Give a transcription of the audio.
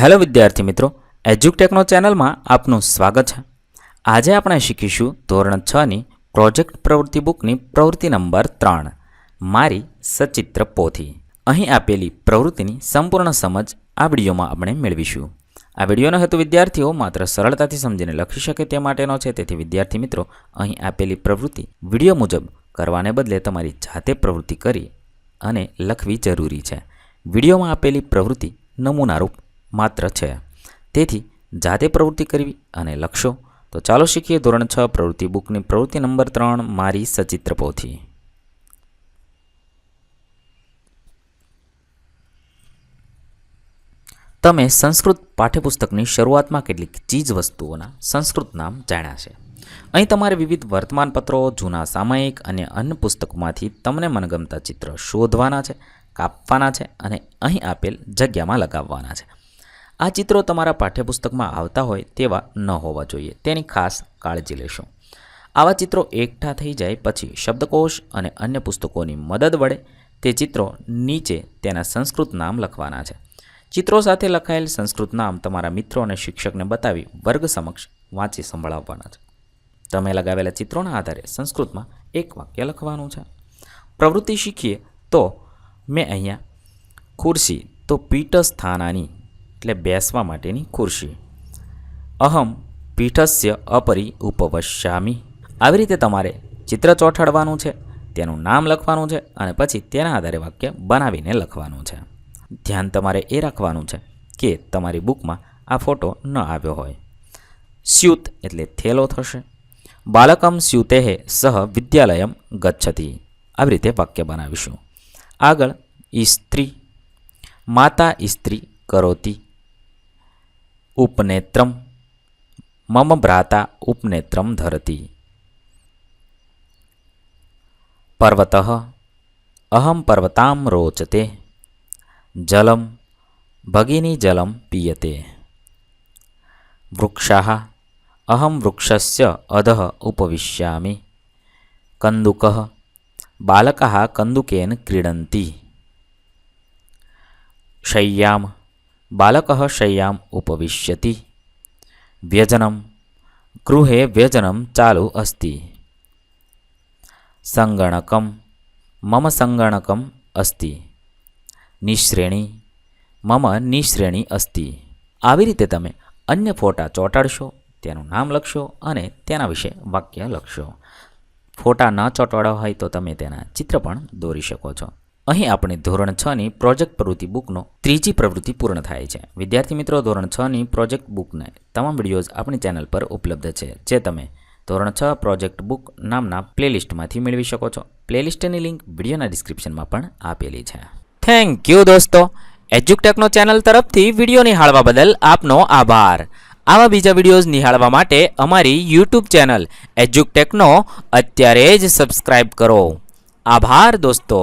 Hello વિદ્યાર્થી મિત્રો એજ્યુકટેકનો ચેનલમાં આપનું સ્વાગત છે. આજે આપણે શીખીશું ધોરણ છની પ્રોજેક્ટ પ્રવૃત્તિ બુકની પ્રવૃત્તિ નંબર ત્રણ, મારી સચિત્ર પોથી. અહીં આપેલી પ્રવૃત્તિની સંપૂર્ણ સમજ આ વિડીયોમાં આપણે મેળવીશું. આ વિડીયોનો હેતુ વિદ્યાર્થીઓ માત્ર સરળતાથી સમજીને લખી શકે તે માટેનો છે, તેથી વિદ્યાર્થી મિત્રો, અહીં આપેલી પ્રવૃત્તિ વીડિયો મુજબ કરવાને બદલે તમારી જાતે પ્રવૃત્તિ કરી અને લખવી જરૂરી છે. વિડીયોમાં આપેલી પ્રવૃત્તિ નમૂનારૂપ માત્ર છે. તેથી, જાતે પ્રવૃત્તિ કરવી અને લખશો. તો ચાલો શીખીએ ધોરણ છ પ્રવૃત્તિ બુકની પ્રવૃત્તિ નંબર ત્રણ, મારી સચિત્ર પોથી. તમે સંસ્કૃત પાઠ્યપુસ્તકની શરૂઆતમાં કેટલીક ચીજ વસ્તુઓના સંસ્કૃત નામ જાણ્યા છે. અહીં તમારે વિવિધ વર્તમાનપત્રો, જૂના સામયિક અને અન્ય પુસ્તકોમાંથી તમને મનગમતા ચિત્ર શોધવાના છે, કાપવાના છે અને અહીં આપેલ જગ્યામાં લગાવવાના છે. આ ચિત્રો તમારા પાઠ્યપુસ્તકમાં આવતા હોય તેવા ન હોવા જોઈએ. તેની ખાસ કાળજી લેશો. આવા ચિત્રો એકઠા થઈ જાય પછી શબ્દકોશ અને અન્ય પુસ્તકોની મદદ વડે તે ચિત્રો નીચે તેના સંસ્કૃત નામ લખવાના છે. ચિત્રો સાથે લખાયેલ સંસ્કૃત નામ તમારા મિત્રો અને શિક્ષકને બતાવી વર્ગ સમક્ષ વાંચી સંભળાવવાના છે. તમે લગાવેલા ચિત્રોના આધારે સંસ્કૃતમાં એક વાક્ય લખવાનું છે. પ્રવૃત્તિ શીખીએ તો મેં અહીંયા ખુરશી તો પીઠસ્થાનાની એટલે બેસવા માટેની ખુરશી. અહમ પીઠસ્ય અપરી ઉપવશ્યામી. આવી રીતે તમારે ચિત્ર ચોંટાડવાનું છે, તેનું નામ લખવાનું છે અને પછી તેના આધારે વાક્ય બનાવીને લખવાનું છે. ધ્યાન તમારે એ રાખવાનું છે કે તમારી બુકમાં આ ફોટો ન આવ્યો હોય. સ્યુત એટલે થેલો થશે. બાલકમ સ્યુતેહે સહ વિદ્યાલયમ ગચ્છતી. આવી રીતે વાક્ય બનાવીશું. આગળ ઇસ્ત્રી માતા ઇસ્ત્રી કરોતી. ઉપનેત્રમ. મમ ભ્રાતા ઉપનેત્રમ ધરતી. પર્વત, અહમ પર્વતામ રોચતે. જલમ, ભગિની જલમ પીયતે. વૃક્ષા, અહમ વૃક્ષસ્ય અધ ઉપવિશ્યામિ. કંદુક, બાલકાः કંદુકેન ક્રીડંતી. શય્યામ બાલકः શય્યામ ઉપવિશ્યતિ વ્યજનમ ગૃહે વ્યજનમ ચાલુ અસ્તિ સંગણકમ મમ સંગણકમ અસ્તિ નિશ્રેણી મમ નિશ્રેણી અસ્તિ આવી રીતે તમે અન્ય ફોટા ચોંટાડશો, તેનું નામ લખશો અને તેના વિશે વાક્ય લખશો. ફોટા ન ચોંટાડવા હોય તો તમે તેના ચિત્ર પણ દોરી શકો છો. અહીં આપણે ધોરણ છની પ્રોજેક્ટ પ્રવૃત્તિ બુકનો ત્રીજી પ્રવૃત્તિ પૂર્ણ થાય છે. વિદ્યાર્થી મિત્રો, ધોરણ છની પ્રોજેક્ટ બુકને તમામ વિડીયોઝ આપણી ચેનલ પર ઉપલબ્ધ છે, જે તમે ધોરણ છ પ્રોજેક્ટ બુક નામના પ્લેલિસ્ટમાંથી મેળવી શકો છો. પ્લેલિસ્ટની લિંક વિડીયોના ડિસ્ક્રિપ્શનમાં પણ આપેલી છે. થેન્ક યુ દોસ્તો. એજ્યુકટેકનો ચેનલ તરફથી વીડિયો નિહાળવા બદલ આપનો આભાર. આવા બીજા વિડીયોઝ નિહાળવા માટે અમારી યુટ્યુબ ચેનલ એજ્યુકટેકનો અત્યારે જ સબસ્ક્રાઇબ કરો. આભાર દોસ્તો.